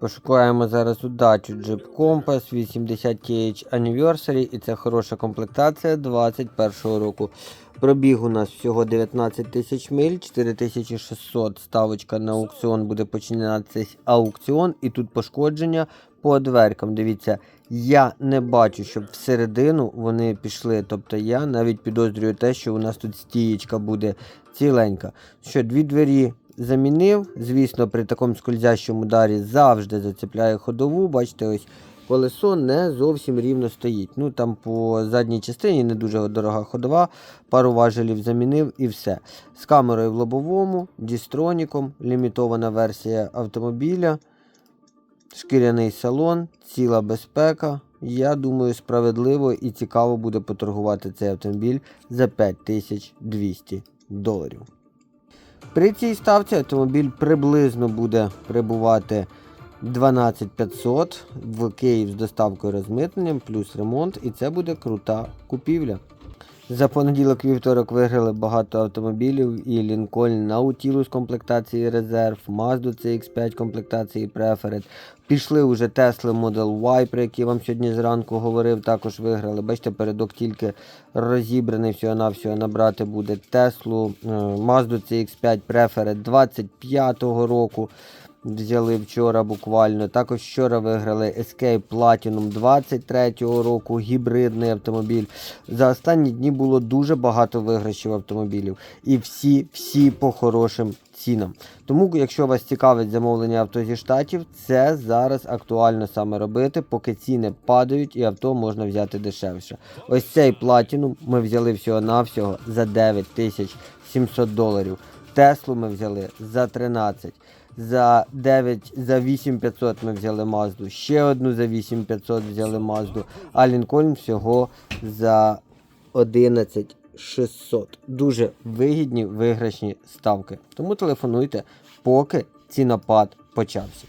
Пошукаємо зараз удачу Jeep Compass 80 TH Anniversary і це хороша комплектація 21 року. Пробіг у нас всього 19 тисяч миль, 4600 ставочка на аукціон буде починатися аукціон і тут пошкодження по дверкам. Дивіться, я не бачу, щоб всередину вони пішли. Тобто я навіть підозрюю те, що у нас тут стієчка буде ціленька. Що дві двері замінив. Звісно, при такому скользящому ударі завжди зацепляє ходову. Бачите, ось колесо не зовсім рівно стоїть. Ну там по задній частині не дуже дорога ходова, пару важелів замінив і все. З камерою в лобовому, дістроніком, лімітована версія автомобіля, шкіряний салон, ціла безпека. Я думаю, справедливо і цікаво буде поторгувати цей автомобіль за 5200 доларів. При цій ставці автомобіль приблизно буде прибувати 12500 в Київ з доставкою розмитненням, плюс ремонт, і це буде крута купівля. За понеділок вівторок виграли багато автомобілів і Lincoln Nautilus комплектації резерв, Mazda CX5 комплектації Preferred. Пішли вже Tesla Model Y, про які вам сьогодні зранку говорив, також виграли. Бачите, передок тільки розібраний всього-навсього набрати буде е, Mazda CX5 Preferred 25-го року. Взяли вчора буквально. Також вчора виграли Escape Platinum 23-го року, гібридний автомобіль. За останні дні було дуже багато виграшів автомобілів. І всі, всі по хорошим цінам. Тому, якщо вас цікавить замовлення авто зі штатів, це зараз актуально саме робити, поки ціни падають і авто можна взяти дешевше. Ось цей Platinum ми взяли всього-навсього за 9700 доларів. Теслу ми взяли за 13. За 9, за 8500 ми взяли Мазду. Ще одну за 8500 взяли Мазду. А Лінкольн всього за 11600. Дуже вигідні виграшні ставки. Тому телефонуйте, поки цінопад почався.